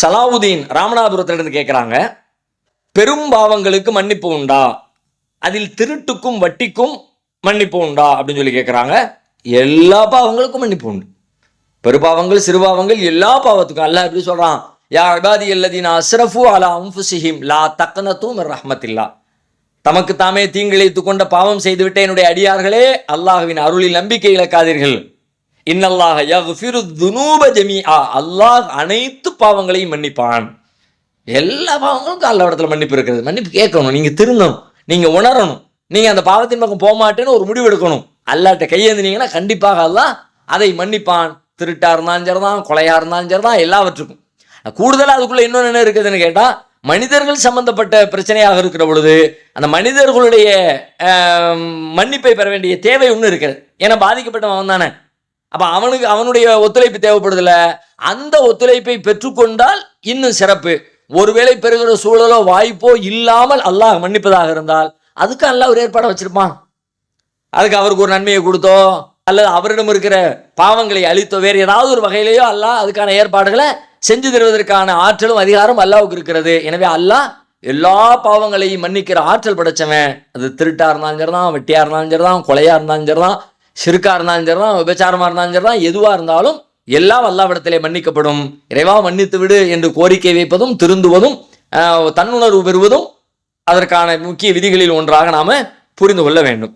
சலாவுதீன் ராமநாதபுரத்திலிருந்து கேட்குறாங்க பெரும் பாவங்களுக்கு மன்னிப்பு உண்டா? அதில் திருட்டுக்கும் வட்டிக்கும் மன்னிப்பு உண்டா? அப்படின்னு சொல்லி கேட்குறாங்க எல்லா பாவங்களுக்கும் மன்னிப்பு உண்டு. பெருபாவங்கள் சிறுபாவங்கள் எல்லா பாவத்துக்கும். அல்ல எப்படி சொல்கிறான் யா அபாதி அல்லதீன அஸ்ரஃபு அலா அன்ஃபுசிஹிம் லா தக்கனத்தும் ரஹமத்தில்லா. தமக்கு தாமே தீங்கிழைத்து கொண்ட பாவம் செய்துவிட்ட என்னுடைய அடியார்களே அல்லாஹ்வின் அருளில் நம்பிக்கை இழக்காதீர்கள். இன்னல்லாக யக்ஃபிரு துனூப ஜமீஆ. அல்லாஹ் அனைத்து பாவங்களையும் மன்னிப்பான். எல்லா பாவங்களும் கால இடத்துல மன்னிப்பு இருக்கிறது. மன்னிப்பு கேட்கணும். நீங்கள் திருந்தணும். நீங்கள் உணரணும். நீங்கள் அந்த பாவத்தின் பக்கம் போகமாட்டேன்னு ஒரு முடிவு எடுக்கணும். அல்லாட்ட கையேந்தினீங்கன்னா கண்டிப்பாக அல்லாஹ் அதை மன்னிப்பான். திருட்டாக இருந்தாலும் சரிதான் கொலையாக இருந்தாலும் சரிதான் எல்லாவற்றுக்கும். கூடுதலாக அதுக்குள்ளே இன்னொன்று என்ன இருக்குதுன்னு கேட்டால் மனிதர்கள் சம்பந்தப்பட்ட பிரச்சனையாக இருக்கிற பொழுது அந்த மனிதர்களுடைய மன்னிப்பை பெற வேண்டிய தேவை ஒன்று இருக்கிறது. ஏன்னா பாதிக்கப்பட்டவன் தானே அப்ப அவனுக்கு அவனுடைய ஒத்துழைப்பு தேவைப்படுதுல அந்த ஒத்துழைப்பை பெற்றுக்கொண்டால் இன்னும் சிறப்பு. ஒருவேளை பெறுகிற சூழலோ வாய்ப்போ இல்லாமல் அல்லாஹ் மன்னிப்பதாக இருந்தால் அதுக்கு அல்லாஹ் ஒரு ஏற்பாடை வச்சிருப்பான். அதுக்கு அவருக்கு ஒரு நன்மையை கொடுத்தோ அல்லது அவரிடம் இருக்கிற பாவங்களை அழித்தோ வேறு ஏதாவது ஒரு வகையிலேயோ அல்லாஹ் அதுக்கான ஏற்பாடுகளை செஞ்சு தருவதற்கான ஆற்றலும் அதிகாரம் அல்லாவுக்கு இருக்கிறது. எனவே அல்லாஹ் எல்லா பாவங்களையும் மன்னிக்கிற ஆற்றல் படைச்சவன். அது திருட்டா இருந்தாலும் சரிதான் வெட்டியா இருந்தாலும் சரிதான் கொலையா இருந்தாலும் சரிதான் சிறுக்கா இருந்தாலும் சரிதான் விபச்சாரமா இருந்தாலும் சரிதான் எதுவா இருந்தாலும் எல்லாம் அல்லாவிடத்திலே மன்னிக்கப்படும். இறைவா மன்னித்து விடு என்று கோரிக்கை வைப்பதும் திருந்துவதும் ஆஹ், தன்னுணர்வு பெறுவதும் அதற்கான முக்கிய விதிகளில் ஒன்றாக நாம புரிந்து கொள்ள வேண்டும்.